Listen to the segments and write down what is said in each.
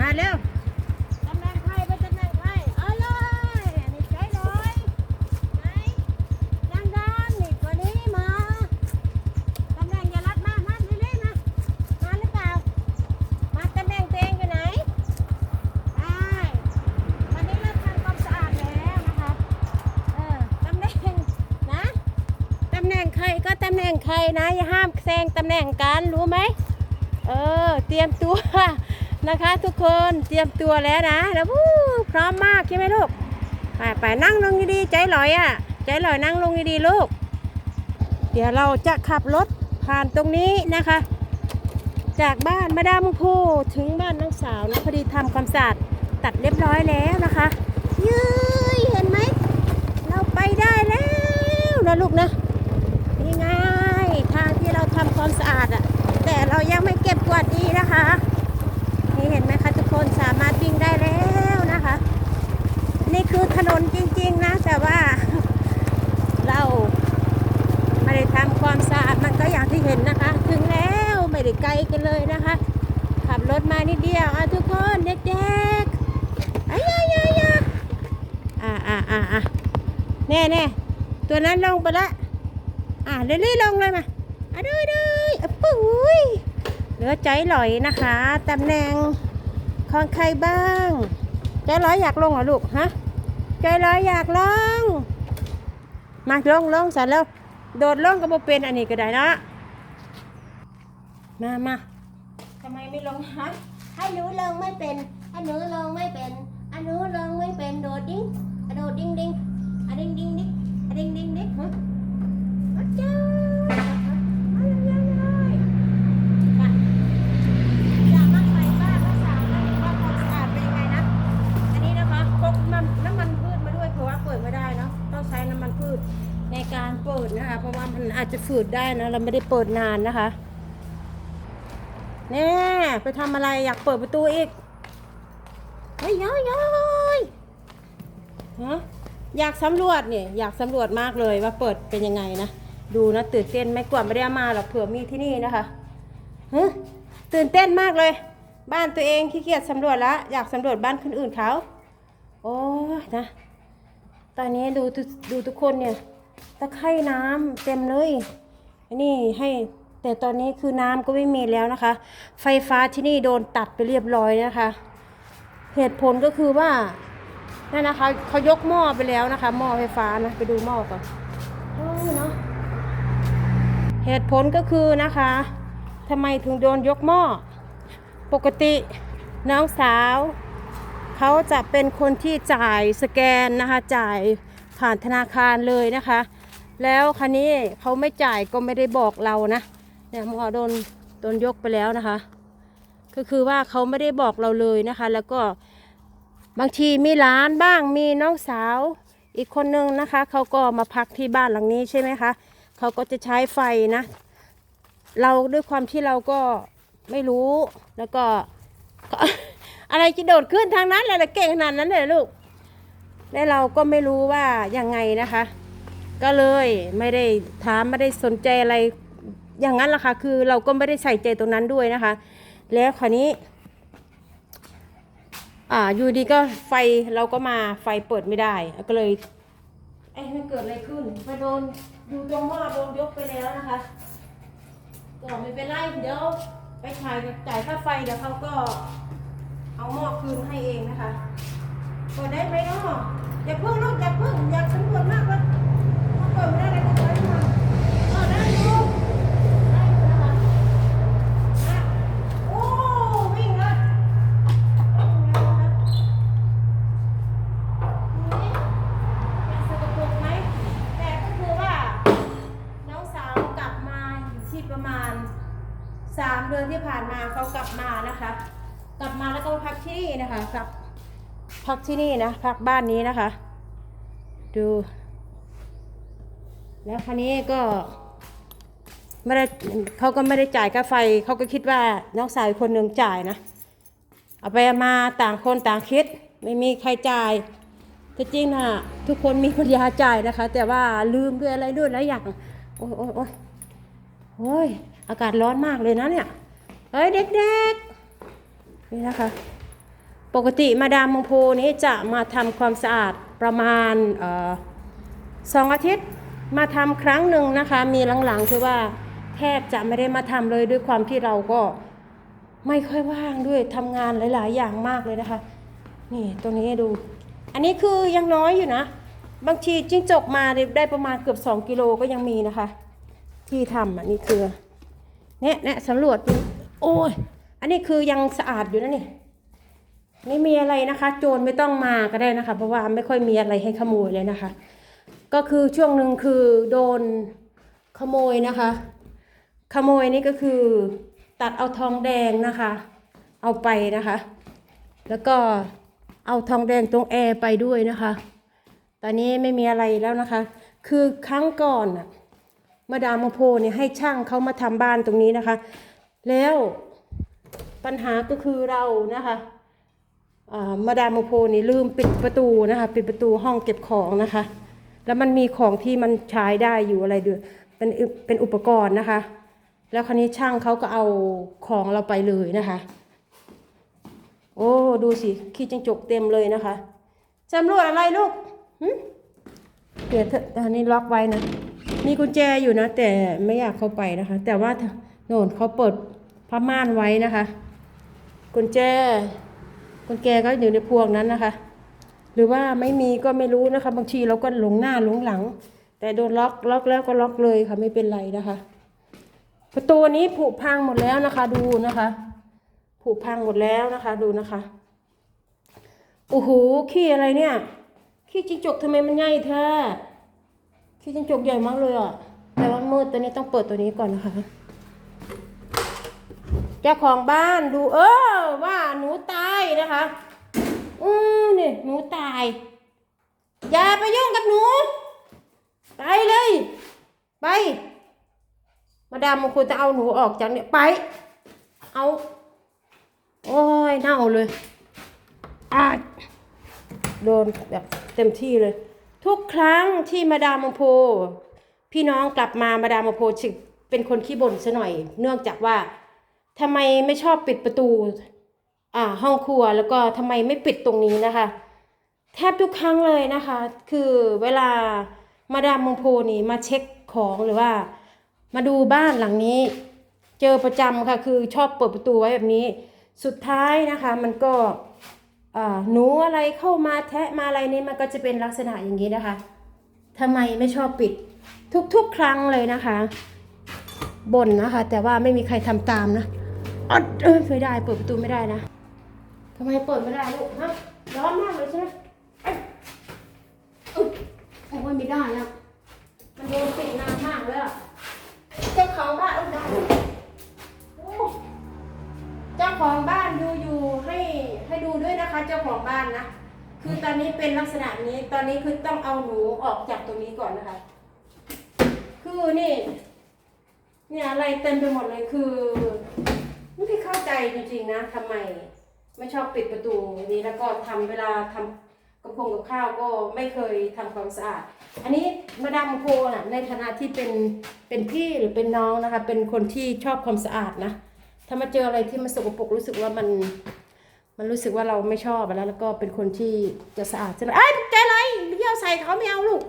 มาเร็วตำแหน่งใครไปตำแหน่งใครเอาเลยนี่ใจลยไหนดังดังนี่ตัวนี้มาตำแหน่งอย่ารัดมากมาเรื่อยๆมามาหรือเปล่า มาตำแหน่งตัวเองอยู่ไหนได้วันนี้เราทำความสะอาดแล้วนะคะเออตำแหน่งนะตำแหน่งใครก็ตำแหน่งใครนะอย่าห้ามแซงตำแหน่งกันรู้ไหมเออเตรียมตัว นะคะ ทุกคนเตรียมตัวแล้วนะแล้วพร้อมมากใช่ไหมลูกไปไปนั่งลงดีๆใจลอยอะ ใจลอยนั่งลงดีๆลูก เดี๋ยวเราจะขับรถผ่านตรงนี้นะคะ จากบ้านมาดามพูถึงบ้านน้องสาวนะพอดีทำความสะอาดตัดเรียบร้อยแล้วนะคะยืยเห็นไหมเราไปได้แล้วนะลูกนะนี่ไงทางที่เราทำความสะอาดอะแต่เรายังไม่เก็บกวาดดีนะคะ คะทุกคนสามารถวิ่งได้แล้วนะคะ นี่คือถนนจริง ๆ นะ แต่ว่าเราไม่ได้ทำความสะอาดมันก็อย่างที่เห็นนะคะ ถึงแล้วไม่ได้ไกลกันเลยนะคะ ขับรถมานิดเดียวอะทุกคนเด็กๆอ้ยยยยอ่าอ่าอ่าอ่าแน่แน่ตัวนั้นลงไปละอ่าเรื่อยๆลงเลยมาอะดูดูอะปุ้ยเหลือใจลอยนะคะตำแหน่ง ของใครบ้าง ใจร้อยอยากลงเหรอลูกฮะ ใจร้อยอยากลง มาลงลงสร็จแล้ว โดดลงก็บ่เป็นอันนี้ก็ได้นะมามาทำไมไม่ลงฮะให้หนูลงไม่เป็นให้หนูลงไม่เป็นอันหนูลงไม่เป็น โดดดิ้งโดดดิ้งดิ้งอะดิ้งดิ้งดิ้งดิ้ง จะฝืดได้นะ เราไม่ได้เปิดนานนะคะแน่ไปทำอะไรอยากเปิดประตูอีกเฮ้ยย้อยย้อยฮะอยากสำรวจเนี่ยอยากสำรวจมากเลยว่าเปิดเป็นยังไงนะ ดูนะ ตื่นเต้นไม่กว่าไม่ได้มาหรอกเผื่อมีที่นี่นะคะฮะตื่นเต้นมากเลย บ้านตัวเองขี้เกียจสำรวจละอยากสำรวจบ้านคนอื่นเขาโอ้ยนะ ตอนนี้ดูดูทุกคนเนี่ย ตะไคร่น้ำเต็มเลยอันนี้ให้แต่ตอนนี้คือน้ำก็ไม่มีแล้วนะคะ ไฟฟ้าที่นี่โดนตัดไปเรียบร้อยนะคะ เหตุผลก็คือว่านั่นนะคะเขายกหม้อไปแล้วนะคะหม้อไฟฟ้านะไปดูหม้อก่อนโอ้ยเนาะเหตุผลก็คือนะคะทำไมถึงโดนยกหม้อปกติน้องสาวเขาจะเป็นคนที่จ่ายสแกนนะคะจ่าย ผ่านธนาคารเลยนะคะ แล้วคันนี้เขาไม่จ่ายก็ไม่ได้บอกเรานะเนี่ยหมอโดนโดนยกไปแล้วนะคะ ก็คือว่าเขาไม่ได้บอกเราเลยนะคะ แล้วก็บางทีมีหลานบ้างมีน้องสาวอีกคนนึงนะคะเขาก็มาพักที่บ้านหลังนี้ใช่ไหมคะเขาก็จะใช้ไฟนะ เราด้วยความที่เราก็ไม่รู้แล้วก็ อะไรจะโดดขึ้นทางนั้นเลยละเก่งขนาดนั้นเลยลูก และเราก็ไม่รู้ว่ายังไงนะคะ ก็เลยไม่ได้ถามไม่ได้สนใจอะไรอย่างนั้นล่ะค่ะคือเราก็ไม่ได้ใส่ใจตรงนั้นด้วยนะคะ แล้วคราวนี้ อ่าอยู่ดีก็ไฟเราก็มาไฟเปิดไม่ได้ก็เลยเอ้มันเกิดอะไรขึ้นไปโดนอยู่ตรงหม้อโดนยกไปแล้วนะคะก็ไม่เป็นไรเดี๋ยวไปถ่ายจ่ายค่าไฟเดี๋ยวเขาก็เอาหม้อคืนให้เองนะคะเปิดได้ไหมเนาะ อย่าเพิ่งลูกอย่าเพิ่งอยากสำรวจมากเลยถ้าเปิดไม่ได้เลยก็ถอยมาเออได้อยู่ได้อยู่นะคะอะโอ้วิ่งเลยวิ่งเร็วนะนี่เป็นสกปรกไหมแต่ก็คือว่าน้องสาวกลับมาอยู่ที่ประมาณสามเดือนที่ผ่านมาเขากลับมานะคะ กลับมาแล้วก็มาพักที่นี่นะคะกลับ พักที่นี่นะพักบ้านนี้นะคะ ดู แล้วคราวนี้ก็ไม่ได้เขาก็ไม่ได้จ่ายค่าไฟเขาก็คิดว่าน้องสาวคนหนึ่งจ่ายนะ เอาไปมาต่างคนต่างคิด ไม่มีใครจ่ายแต่จริงนะทุกคนมีปัญญาจ่ายนะคะ แต่ว่าลืมด้วยอะไรด้วยหลายอย่างโอ้ยโอ้ยโอ้ยโอ้ยอากาศร้อนมากเลยนะเนี่ยเฮ้ยเด็กๆนี่นะคะ ปกติมาดามมงโพนี้จะมาทำความสะอาดประมาณออสองอาทิตย์มาทำครั้งหนึ่งนะคะ มีหลังๆคือว่าแทบจะไม่ได้มาทำเลยด้วยความที่เราก็ไม่ค่อยว่างด้วยทำงานหลาย ๆ อย่างมากเลยนะคะ นี่ตัวนี้ดู อันนี้คือยังน้อยอยู่นะ บางทีจิ้งจกมาได้ประมาณเกือบ 2 กิโลก็ยังมีนะคะ ที่ทำอันนี้คือเนี่ยเนี่ยสำรวจโอ้ยอันนี้คือยังสะอาดอยู่นะนี่ ไม่มีอะไรนะคะ โจรไม่ต้องมาก็ได้นะคะ เพราะว่าไม่ค่อยมีอะไรให้ขโมยเลยนะคะ ก็คือช่วงหนึ่งคือโดนขโมยนะคะ ขโมยนี่ก็คือตัดเอาทองแดงนะคะ เอาไปนะคะ แล้วก็เอาทองแดงตรงแอร์ไปด้วยนะคะ ตอนนี้ไม่มีอะไรแล้วนะคะ คือครั้งก่อนน่ะมาดามมโพเนี่ยให้ช่างเขามาทำบ้านตรงนี้นะคะ แล้วปัญหาก็คือเรานะคะ มาดามมโพนี่ลืมปิดประตูนะคะปิดประตูห้องเก็บของนะคะ แล้วมันมีของที่มันใช้ได้อยู่อะไรด้วยเป็นเป็นอุปกรณ์นะคะ แล้วคราวนี้ช่างเขาก็เอาของเราไปเลยนะคะ โอ้ดูสิขี้จิงจกเต็มเลยนะคะจำรวจอะไรลูกเดี๋ยวเถอะอันนี้ล็อกไว้นะมีกุญแจอยู่นะ แต่ไม่อยากเข้าไปนะคะ แต่ว่าโน่นเขาเปิดผ้าม่านไว้นะคะ กุญแจ กุญแจก็อยู่ในพวงนั้นนะคะ หรือว่าไม่มีก็ไม่รู้นะคะ บางทีเราก็หลงหน้าหลงหลัง แต่โดนล็อกล็อกแล้วก็ล็อกเลยค่ะไม่เป็นไรนะคะ ประตูนี้ผุพังหมดแล้วนะคะ ดูนะคะผุพังหมดแล้วนะคะ ดูนะคะโอ้โหขี้อะไรเนี่ย ขี้จิ้งจกทำไมมันใหญ่แท้ขี้จิ้งจกใหญ่มากเลยอะแต่ว่ามืดตัวนี้ต้องเปิดตัวนี้ก่อนนะคะ เจ้าของบ้านดูเออว่าหนูตายนะคะอือนี่หนูตาย อย่าไปยุ่งกับหนู ไปเลย ไป มาดามมันควรจะเอาหนูออกจากเนี่ยไป เอา โอ้ยเน่าเลยอาดโดนแบบเต็มที่เลย ทุกครั้งที่มาดามมงโพ พี่น้องกลับมามาดามมงโพจึเป็นคนขี้บ่นซะหน่อย เนื่องจากว่า ทำไมไม่ชอบปิดประตู อ่า ห้องครัวแล้วก็ทำไมไม่ปิดตรงนี้นะคะ แทบทุกครั้งเลยนะคะ คือเวลามาดามมงโพนี่มาเช็คของหรือว่า มาดูบ้านหลังนี้ เจอประจำค่ะ คือชอบเปิดประตูไว้แบบนี้ สุดท้ายนะคะ มันก็อ่าหนูอะไรเข้ามาแทะมาอะไรนี่มันก็จะเป็นลักษณะอย่างนี้นะคะทำไมไม่ชอบปิดทุกๆครั้งเลยนะคะบ่นนะคะ แต่ว่าไม่มีใครทำตามนะ อดเออไม่ได้เปิดประตูไม่ได้นะทำไมเปิดไม่ได้ลูกฮะร้อนมากเลยใช่ไหมเอ้ยอึ๊บโอ้ยไม่ได้แล้วมันโดนปิดนานมากเลยอะเจ้าของบ้านเอาได้โอ้เจ้าของบ้านดูอยู่ให้ให้ดูด้วยนะคะ เจ้าของบ้านนะคือตอนนี้เป็นลักษณะนี้ตอนนี้คือต้องเอาหนูออกจากตรงนี้ก่อนนะคะ คือนี่ เนี่ยอะไรเต็มไปหมดเลยคือ ไม่เข้าใจจริงๆนะทำไม ไม่ชอบปิดประตูนี้แล้วก็ทำเวลาทำกระพงกับข้าวก็ไม่เคยทำความสะอาด อันนี้มาดามโพน่ะในฐานะที่เป็นเป็นพี่หรือเป็นน้องนะคะ เป็นคนที่ชอบความสะอาดนะ ถ้ามาเจออะไรที่มันสกปรกรู้สึกว่ามัน มันรู้สึกว่าเราไม่ชอบแล้ว แล้วก็เป็นคนที่จะสะอาดจะไอ้แกอะไรเยี่ยวใส่เขาไม่เอาลูก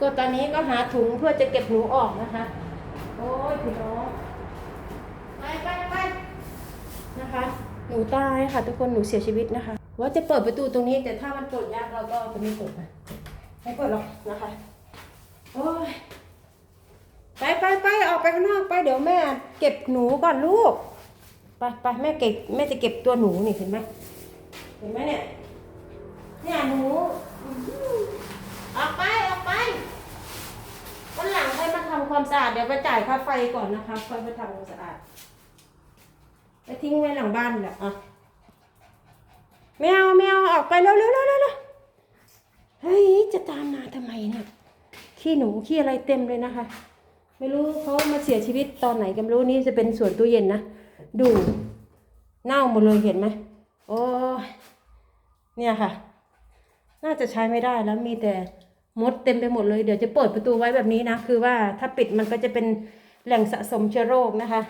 ก็ตอนนี้ก็หาถุงเพื่อจะเก็บหนูออกนะคะ โอ้ยพี่น้อง ไปไปไปนะคะ หนูตายค่ะทุกคนหนูเสียชีวิตนะคะ ว่าจะเปิดประตูตรงนี้แต่ถ้ามันเปิดยากเราก็จะไม่เปิดนะไม่เปิดหรอกนะคะโอ้ยไปไปไปออกไปข้างนอกไปเดี๋ยวแม่ เก็บหนูก่อนลูกไปไปแม่เก็บแม่จะเก็บตัวหนูนี่เห็นไหมเห็นไหมเนี่ยเนี่ยหนูอื้อหือออกไปออกไปวันหลังค่อยมาทำความสะอาดเดี๋ยวไปจ่ายค่าไฟก่อนนะคะค่อยไปทำความสะอาด ไปทิ้งไว้หลังบ้านแหละอะไม่เอาไม่เอาออกไปเร็วเร็วเร็วเร็วเฮ้ยจะตามมาทำไมเนี่ยขี้หนูขี้อะไรเต็มเลยนะคะ ไม่รู้เขามาเสียชีวิตตอนไหนกันไม่รู้นี่จะเป็นส่วนตู้เย็นนะดูเน่าหมดเลยเห็นไหมโอ้เนี่ยค่ะ น่าจะใช้ไม่ได้แล้วมีแต่มดเต็มไปหมดเลยเดี๋ยวจะเปิดประตูไว้แบบนี้นะ คือว่าถ้าปิดมันก็จะเป็นแหล่งสะสมเชื้อโรคนะคะ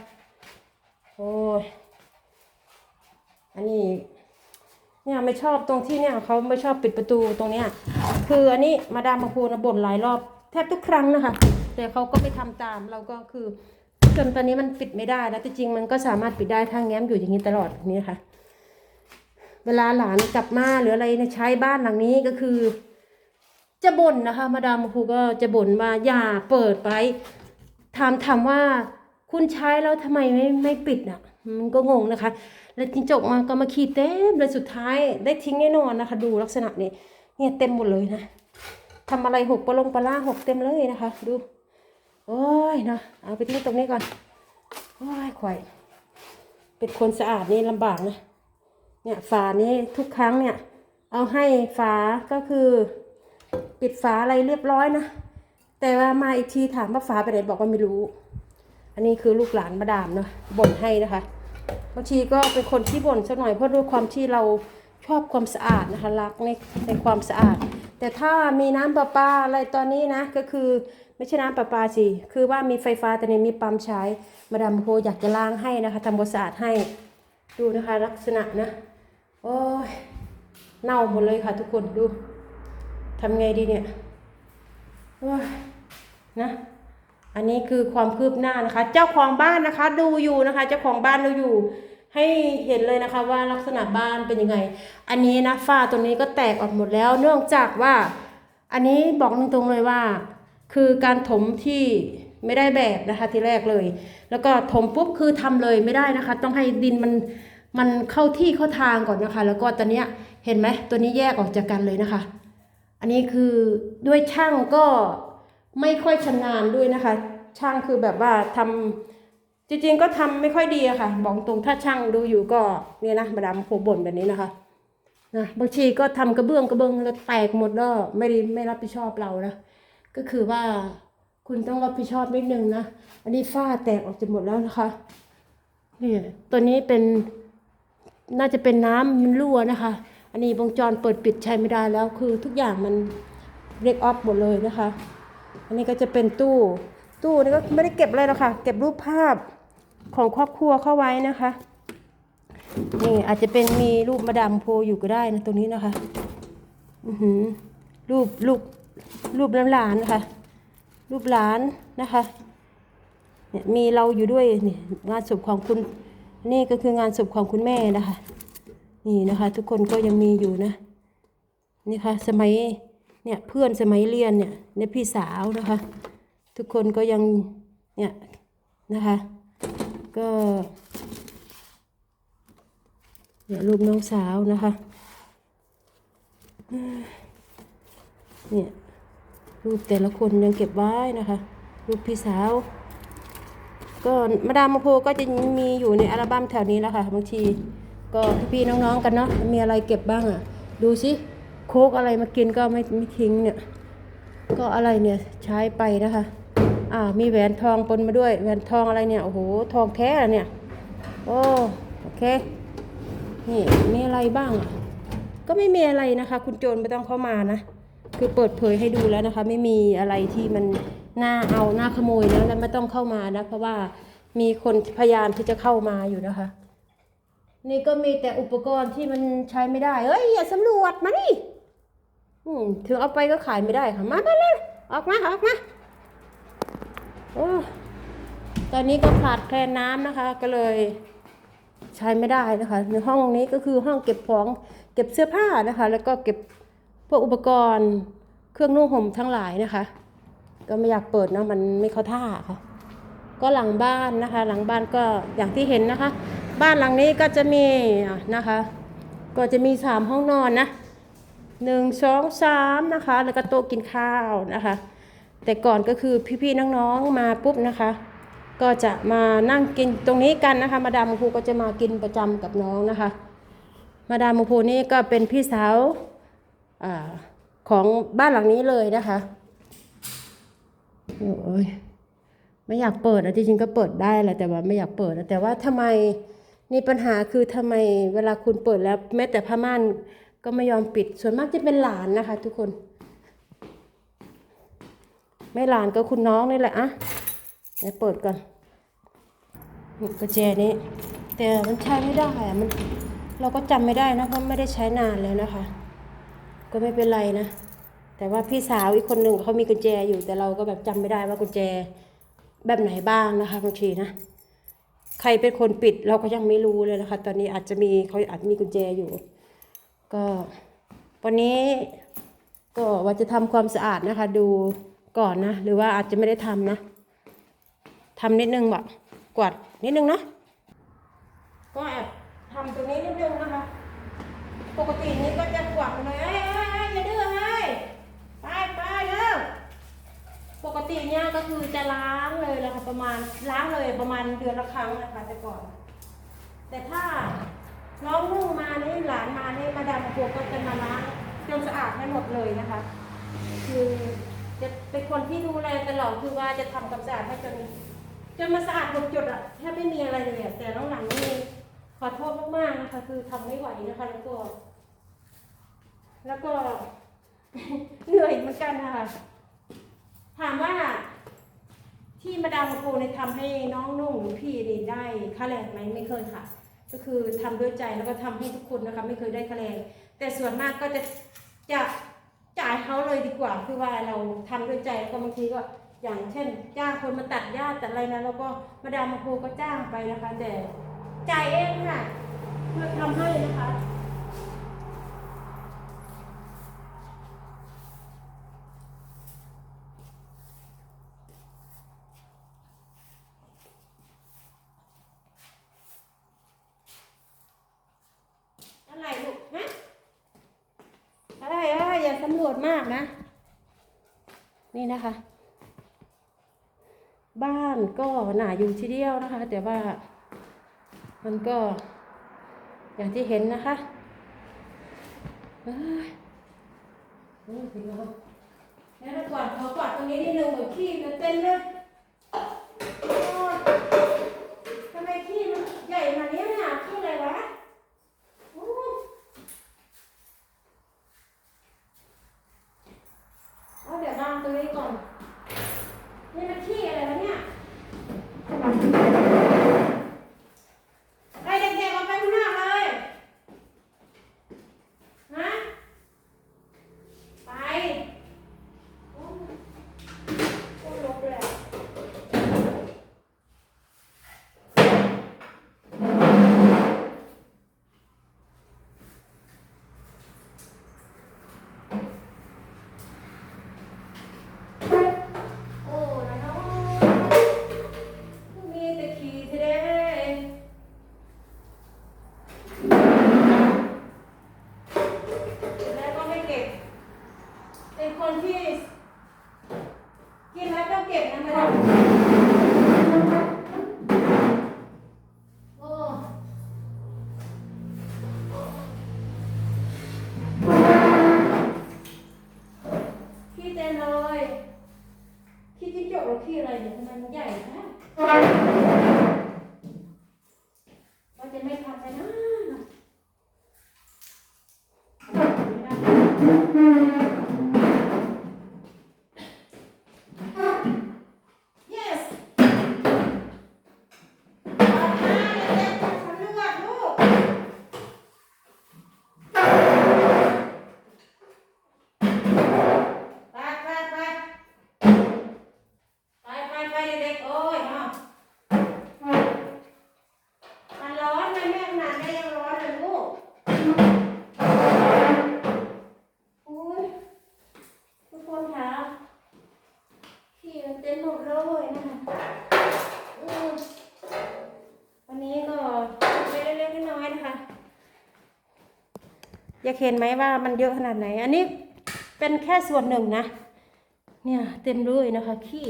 โอ้ย อันนี้เนี่ยไม่ชอบตรงที่เนี่ยเขาไม่ชอบปิดประตูตรงเนี้ยคืออันนี้มาดามมาพูนบ่นหลายรอบแทบทุกครั้งนะคะ แต่เขาก็ไม่ทำตามเราก็คือจนตอนนี้มันปิดไม่ได้แล้วแต่จริงมันก็สามารถปิดได้ถ้าแง้มอยู่อย่างนี้ตลอดนี่ค่ะ เวลาหลานกลับมาหรืออะไรเนี่ยใช้บ้านหลังนี้ก็คือ จะบ่นนะคะ มาดามมาพูก็จะบ่นว่าอย่าเปิดไว้ถามถามว่าคุณใช้แล้วทำไมไม่ไม่ปิดอะ มันก็งงนะคะ แล้วจิงจกมาก็มาขีดเต็มเลยสุดท้ายได้ทิ้งแน่นอนนะคะ ดูลักษณะนี้เนี่ยเต็มหมดเลยนะทำอะไรหกปลาลงปลาล่าหกเต็มเลยนะคะ ดูโอ้ยนะเอาไปทิ้งตรงนี้ก่อนโอ้ยข่อยเป็นคนสะอาดนี่ลำบากนะเนี่ยฝานี้ทุกครั้งเนี่ย เอาให้ฝาก็คือปิดฝาอะไรเรียบร้อยนะ แต่ว่ามาอีกทีถามว่าฝาไปไหนบอกว่าไม่รู้ อันนี้คือลูกหลานมาดามเนาะบ่นให้นะคะ บางทีก็เป็นคนที่บ่นสักหน่อยเพราะด้วยความที่เราชอบความสะอาดนะคะรักในในความสะอาด แต่ถ้ามีน้ำประปาอะไรตอนนี้นะก็คือไม่ใช่น้ำประปาสิคือว่ามีไฟฟ้าแต่ในมีปั๊มใช้มาดามโพอยากจะล้างให้นะคะทำความสะอาดให้ดูนะคะ ลักษณะนะโอ้ยเน่าหมดเลยค่ะทุกคนดูทำไงดีเนี่ยโอ้ยนะ อันนี้คือความคืบหน้านะคะ เจ้าของบ้านนะคะ ดูอยู่นะคะ เจ้าของบ้านดูอยู่ ให้เห็นเลยนะคะว่าลักษณะบ้านเป็นยังไง อันนี้นะฝ้าตรงนี้ก็แตกออกหมดแล้ว เนื่องจากว่า อันนี้บอกตรงๆเลยว่า คือการถมที่ไม่ได้แบบนะคะทีแรกเลย แล้วก็ถมปุ๊บคือทำเลยไม่ได้นะคะ ต้องให้ดินมันมันเข้าที่เข้าทางก่อนนะคะ แล้วก็ตอนเนี้ยเห็นไหมตัวนี้แยกออกจากกันเลยนะคะ อันนี้คือด้วยช่างก็ ไม่ค่อยชำนาญด้วยนะคะ ช่างคือแบบว่าทำจริงๆก็ทำไม่ค่อยดีอะค่ะ บอกตรงถ้าช่างดูอยู่ก็เนี่ยนะมาดามโคบ่นแบบนี้นะคะนะบางทีก็ทำกระเบื้องกระเบื้องแล้วแตกหมดแล้วไม่ได้ไม่รับผิดชอบเรานะก็คือว่าคุณต้องรับผิดชอบนิดนึงนะ อันนี้ฝ้าแตกออกจากหมดแล้วนะคะนี่ตัวนี้เป็นน่าจะเป็นน้ำมันรั่วนะคะ อันนี้วงจรเปิดปิดใช้ไม่ได้แล้วคือทุกอย่างมันเรียกออฟหมดเลยนะคะ อันนี้ก็จะเป็นตู้ ตู้นี่ก็ไม่ได้เก็บอะไรหรอกค่ะ เก็บรูปภาพของครอบครัวเข้าไว้นะคะ นี่อาจจะเป็นมีรูปมาดามโพอยู่ก็ได้นะตรงนี้นะคะ อือหือรูปรูปรูปหลานๆนะคะ รูปหลานนะคะเนี่ยมีเราอยู่ด้วยนี่งานศพของคุณนี่ก็คืองานศพของคุณแม่นะคะ นี่นะคะ ทุกคนก็ยังมีอยู่นะนี่ค่ะสมัย เนี่ยเพื่อนสมัยเรียนเนี่ยเนี่ยพี่สาวนะคะ ทุกคนก็ยังเนี่ยนะคะ ก็เนี่ยรูปน้องสาวนะคะเนี่ยรูปแต่ละคนยังเก็บไว้นะคะ รูปพี่สาว ก็มาดามมโพก็จะมีอยู่ในอัลบั้มแถวนี้แล้วค่ะบางทีก็พี่ๆน้องๆกันเนาะมีอะไรเก็บบ้างอะ ดูสิ โคกอะไรมากินก็ไม่ไม่ทิ้งเนี่ย ก็อะไรเนี่ยใช้ไปนะคะ อ่า มีแหวนทองปนมาด้วยแหวนทองอะไรเนี่ยโอ้โหทองแท้เนี่ย โอ้โอเค นี่มีอะไรบ้างอะก็ไม่มีอะไรนะคะ คุณโจรไม่ต้องเข้ามานะ คือเปิดเผยให้ดูแล้วนะคะ ไม่มีอะไรที่มันน่าเอาน่าขโมยนะแล้วไม่ต้องเข้ามานะ เพราะว่ามีคนพยายามที่จะเข้ามาอยู่นะคะ นี่ก็มีแต่อุปกรณ์ที่มันใช้ไม่ได้ เอ้ยอย่าสำรวจมานี่ อืมถึงเอาไปก็ขายไม่ได้ค่ะ มามาเลยออกมาออกมาโอ้ตอนนี้ก็ขาดแคลนน้ำนะคะ ก็เลยใช้ไม่ได้นะคะ ในห้องนี้ก็คือห้องเก็บของเก็บเสื้อผ้านะคะ แล้วก็เก็บพวกอุปกรณ์เครื่องนุ่งห่มทั้งหลายนะคะ ก็ไม่อยากเปิดเนะมันไม่เข้าท่าค่ะ ก็หลังบ้านนะคะ หลังบ้านก็อย่างที่เห็นนะคะ บ้านหลังนี้ก็จะมีนะคะ ก็จะมีสามห้องนอนนะ หนึ่งสองสามนะคะ แล้วก็โต๊ะกินข้าวนะคะ แต่ก่อนก็คือพี่ๆน้องๆมาปุ๊บนะคะ ก็จะมานั่งกินตรงนี้กันนะคะ มาดามครูก็จะมากินประจำกับน้องนะคะ มาดามครูนี่ก็เป็นพี่สาวอของบ้านหลังนี้เลยนะคะโอ้ยไม่อยากเปิดนะจริงๆก็เปิดได้แหละแต่ว่าไม่อยากเปิดนะแต่ว่าทำไมนี่ปัญหาคือทำไมเวลาคุณเปิดแล้วแม้แต่ผ้าม่าน ก็ไม่ยอมปิด ส่วนมากจะเป็นหลานนะคะ ทุกคน ไม่หลานก็คุณน้องนี่แหละอะเดี๋ยวเปิดก่อนกระแจนี้ แต่มันใช้ไม่ได้อะมันเราก็จำไม่ได้นะเพราะไม่ได้ใช้นานแล้วนะคะ ก็ไม่เป็นไรนะ แต่ว่าพี่สาวอีกคนหนึ่งเขามีกุญแจอยู่แต่เราก็แบบจำไม่ได้ว่ากุญแจแบบไหนบ้างนะคะบางทีนะใครเป็นคนปิดเราก็ยังไม่รู้เลยนะคะ ตอนนี้อาจจะมีเขาอาจมีกุญแจอยู่ ก็วันนี้ก็ว่าจะทำความสะอาดนะคะ ดูก่อนนะ หรือว่าอาจจะไม่ได้ทำนะทำนิดนึงแบบกวาดนิดนึงเนาะก็แอบทำตรงนี้นิดนึงนะคะ ปกตินี้ก็จะกวาดเลยเอ้ยเอ้ยเอ้ยอย่าดื้อเฮ้ยไปไปเร็วปกติเนี่ยก็คือจะล้างเลยนะคะประมาณล้างเลยประมาณเดือนละครั้งนะคะแต่ก่อน แต่ถ้า น้องนุ่งมานี่หลานมานี่มาดามครัวก็จะมาล้างจนสะอาดให้หมดเลยนะคะ คือจะเป็นคนที่ดูแลตลอดคือว่าจะทำความสะอาดให้จนจนมาสะอาดหมดจดอะแทบไม่มีอะไรเลยอะแต่น้องหลังนี่ขอโทษมากๆนะคะ คือทำไม่ไหวนะคะ แล้วก็ แล้วก็เหนื่อยเหมือนกันนะคะถามว่าที่มาดามโคในยทำให้น้องนุ่งหรือพี่นี่ได้ค่าแรงไหมไม่เคยค่ะ ก็คือทำด้วยใจแล้วก็ทำให้ทุกคนนะคะ ไม่เคยได้คะแรงแต่ส่วนมากก็จะจะจ่ายเขาเลยดีกว่า คือว่าเราทำด้วยใจแล้วก็บางทีก็อย่างเช่น จ้างคนมาตัดหญ้าตัดอะไรนะแล้วก็มาดามโคก็จ้างไปนะคะ แต่จ่ายเองค่ะเพื่อทำให้นะคะ อะไรลูกฮะอะไรอะไรอย่าสำรวจมากนะ นี่นะคะ บ้านก็หนาอยู่ทีเดียวนะคะ แต่ว่ามันก็อย่างที่เห็นนะคะเอ้ยโอ้ยพี่น้องแล้วกวาดขอกวาดตรงนี้นิดนึงเหมือนขี้มันเต้นเลย เห็นไหมว่ามันเยอะขนาดไหน อันนี้เป็นแค่ส่วนหนึ่งนะ เนี่ยเต็มเลยนะคะ ขี้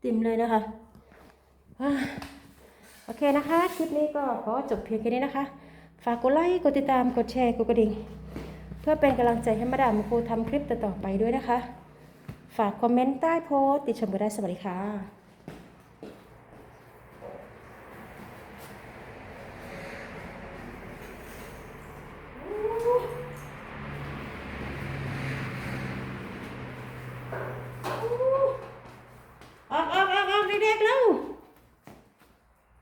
เต็มเลยนะคะโอเคนะคะ คลิปนี้ก็ขอจบเพียงแค่นี้นะคะ ฝากกดไลค์กดติดตามกดแชร์กดกระดิ่ง เพื่อเป็นกำลังใจให้มาดามครูทำคลิปต่อๆไปด้วยนะคะ ฝากคอมเมนต์ใต้โพสต์ติชมกันได้สวัสดีค่ะ